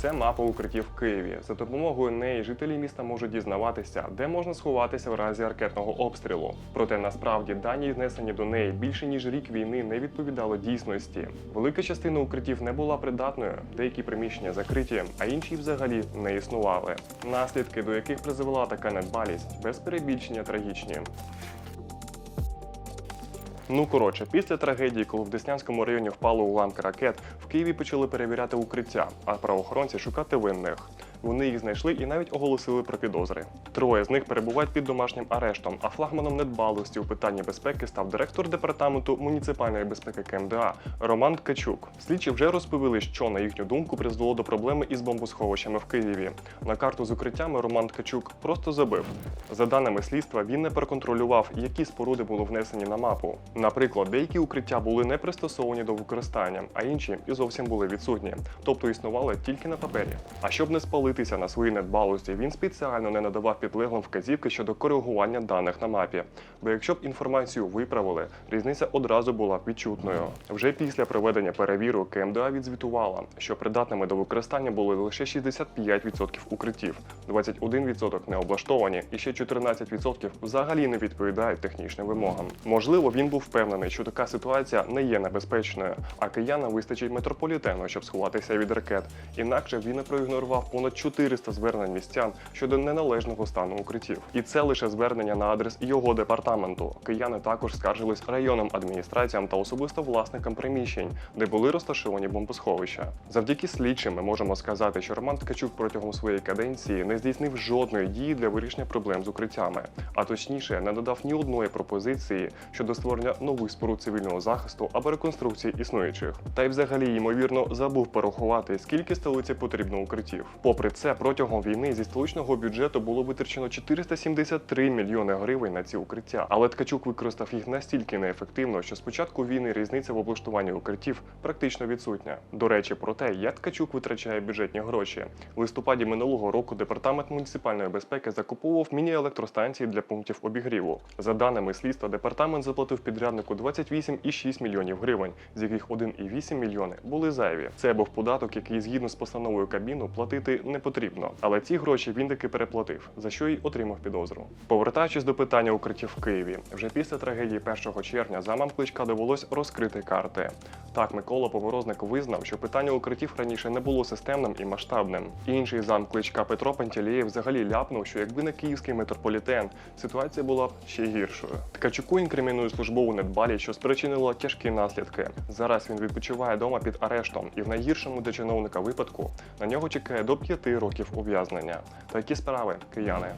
Це мапа укриттів в Києві. За допомогою неї жителі міста можуть дізнаватися, де можна сховатися в разі ракетного обстрілу. Проте насправді дані, знесені до неї більше ніж рік війни, не відповідали дійсності. Велика частина укриттів не була придатною, деякі приміщення закриті, а інші взагалі не існували. Наслідки, до яких призвела така недбалість, без перебільшення трагічні. Ну коротше, після трагедії, коли в Деснянському районі впало уламки ракет, в Києві почали перевіряти укриття, а правоохоронці шукати винних. Вони їх знайшли і навіть оголосили про підозри. Троє з них перебувають під домашнім арештом, а флагманом недбалості у питанні безпеки став директор департаменту муніципальної безпеки КМДА Роман Ткачук. Слідчі вже розповіли, що на їхню думку призвело до проблеми із бомбосховищами в Києві. На карту з укриттями Роман Ткачук просто забив. За даними слідства, він не проконтролював, які споруди були внесені на мапу. Наприклад, деякі укриття були не пристосовані до використання, а інші і зовсім були відсутні, тобто існували тільки на папері. А щоб не спалитися на свої недбалості, він спеціально не надавав підлеглим вказівки щодо коригування даних на мапі. Бо якщо б інформацію виправили, різниця одразу була б відчутною. Вже після проведення перевірок КМДА відзвітувала, що придатними до використання були лише 65% укриттів, 21% не облаштовані і ще 14% взагалі не відповідають технічним вимогам. Можливо, він був впевнений, що така ситуація не є небезпечною, а киянам вистачить метрополітену, щоб сховатися від ракет. Інакше він не проігнорував понад 400 звернень містян щодо неналежного стану укриттів. І це лише звернення на адрес його департаменту. Кияни також скаржились районним адміністраціям та особисто власникам приміщень, де були розташовані бомбосховища. Завдяки слідчим ми можемо сказати, що Роман Ткачук протягом своєї каденції не здійснив жодної дії для вирішення проблем з укриттями, а точніше не додав ні одної пропозиції щодо створення нових споруд цивільного захисту або реконструкції існуючих. Та й взагалі, ймовірно, забув порахувати, скільки столиці потрібно укриттів. Попри це, протягом війни зі столичного бюджету було витрачено 473 мільйони гривень на ці укриття. Але Ткачук використав їх настільки неефективно, що з початку війни різниця в облаштуванні укриттів практично відсутня. До речі, про те, як Ткачук витрачає бюджетні гроші. В листопаді минулого року департамент муніципальної безпеки закуповував міні-електростанції для пунктів обігріву. За даними слідства, департамент заплатив підряднику 28,6 мільйонів гривень, з яких 1,8 мільйони були зайві. Це був податок, який згідно з постановою Кабміну платити не потрібно. Але ці гроші він таки переплатив, за що й отримав підозру. Повертаючись до питання укриттів в Києві, вже після трагедії 1 червня замам кличка довелось розкрити карти. Так, Микола Поворозник визнав, що питання укриттів раніше не було системним і масштабним. Інший зам кличка Петро Пантелєєв взагалі ляпнув, що якби не київський метрополітен, ситуація була б ще гіршою. Ткачуку інкримінує службову недбалість, що спричинило тяжкі наслідки. Зараз він відпочиває дома під арештом, і в найгіршому для чиновника випадку на нього чекає до п'яти років ув'язнення. Такі справи, кияни.